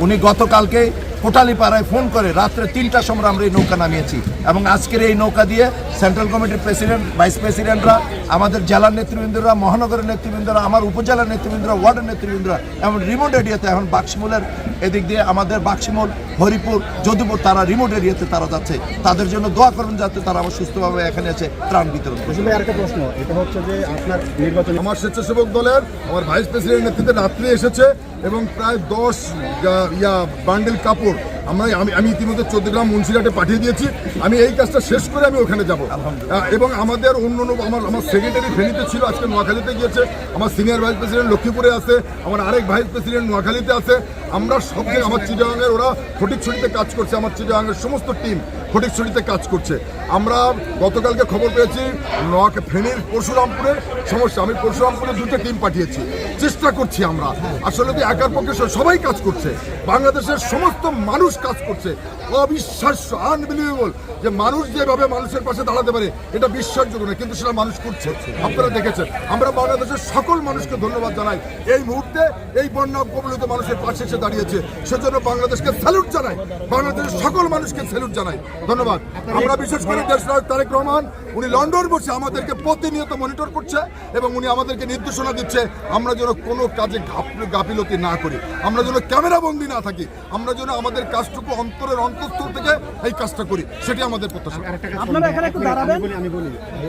উনি গতকালকে কোটালীপাড়ায় ফোন করে রাত্রে তিনটার সময় আমরা এই নৌকা নামিয়েছি। এবং আজকের এই নৌকা দিয়ে সেন্ট্রাল কমিটির প্রেসিডেন্ট ভাইস প্রেসিডেন্টরা আমাদের জেলার নেতৃবৃন্দরা মহানগরের নেতৃবৃন্দরা আমার উপজেলার নেতৃবৃন্দরা ওয়ার্ডের নেতৃবৃন্দরা এবং রিমোট এরিয়াতে এখন বাক্সিমূলের এদিক দিয়ে আমাদের বাক্সিমূল হরিপুর যদুপুর তারা রিমোট এরিয়াতে তারা যাচ্ছে। তাদের জন্য দোয়া করবেন যাতে তারা আমার সুস্থভাবে এখানে আছে ত্রাণ বিতরণ ভাই আরেকটা প্রশ্ন। এটা হচ্ছে যে আপনার নির্বাচন আমার স্বেচ্ছাসেবক দলের আমার ভাইস প্রেসিডেন্ট নেতৃত্বে রাত্রে এসেছে এবং প্রায় দশ ইয়া বান্ডেল কাপড় আমরা আমি আমি ইতিমধ্যে চোদ্দগ্রাম মুন্সিরাটে পাঠিয়ে দিয়েছি। আমি এই কাজটা শেষ করে আমি ওখানে যাব। এবং আমাদের অন্য আমার আমার সেক্রেটারি ফেনীতে ছিল আজকে নোয়াখালীতে গিয়েছে। আমার সিনিয়র ভাইস প্রেসিডেন্ট লক্ষ্মীপুরে আছে। আমার আরেক ভাইস প্রেসিডেন্ট নোয়াখালীতে আছে। আমরা সব আমার চিটাগাঙের ওরা ফটিকছড়িতে কাজ করছে। আমার চিটাগাঙের সমস্ত টিম ফটিকছড়িতে কাজ করছে। আমরা গতকালকে খবর পেয়েছি নোয়াক ফেনীর পরশুরামপুরে সমস্যা। আমি পরশুরামপুরে দুটো টিম পাঠিয়েছি। চেষ্টা করছি আমরা। আসলে তো একার পক্ষে সবাই কাজ করছে। বাংলাদেশের সমস্ত মানুষ কাজ করছে। অবিশ্বাস্য আনবিলিভেবল যে মানুষ যেভাবে মানুষের পাশে দাঁড়াতে পারে, এটা বিশ্বাসযোগ্য নয়, কিন্তু সেটা মানুষ করছে। আপনারা দেখেছেন। আমরা বাংলাদেশের সকল মানুষকে ধন্যবাদ জানাই। এই মুহূর্তে এই বন্যা কবলিত মানুষের পাশে এসে দাঁড়িয়েছে। সেজন্য বাংলাদেশকে স্যালুট জানাই। বাংলাদেশের সকল মানুষকে স্যালুট জানাই। ধন্যবাদ। আমরা বিশেষ করে দেশনায়ক তারেক রহমান, উনি লন্ডন বসে আমাদেরকে প্রতিনিয়ত মনিটর করছে এবং উনি আমাদেরকে নির্দেশনা দিচ্ছে, আমরা যেন কোনো কাজে গাফিলতি না করি। আমরা যেন ক্যামেরা বন্দি না থাকি। আমরা যেন আমাদের কাজটুকু অন্তরের অন্তঃস্থল থেকে এই কাজটা করি সেটি আমাদের প্রত্যাশা আরেকটা কাজ আপনারা এখানে একটু আমি- দাঁড়াবেন। আমি বলি আমি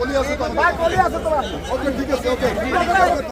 বলি আছে তোমার। ওকে ঠিক আছে ওকে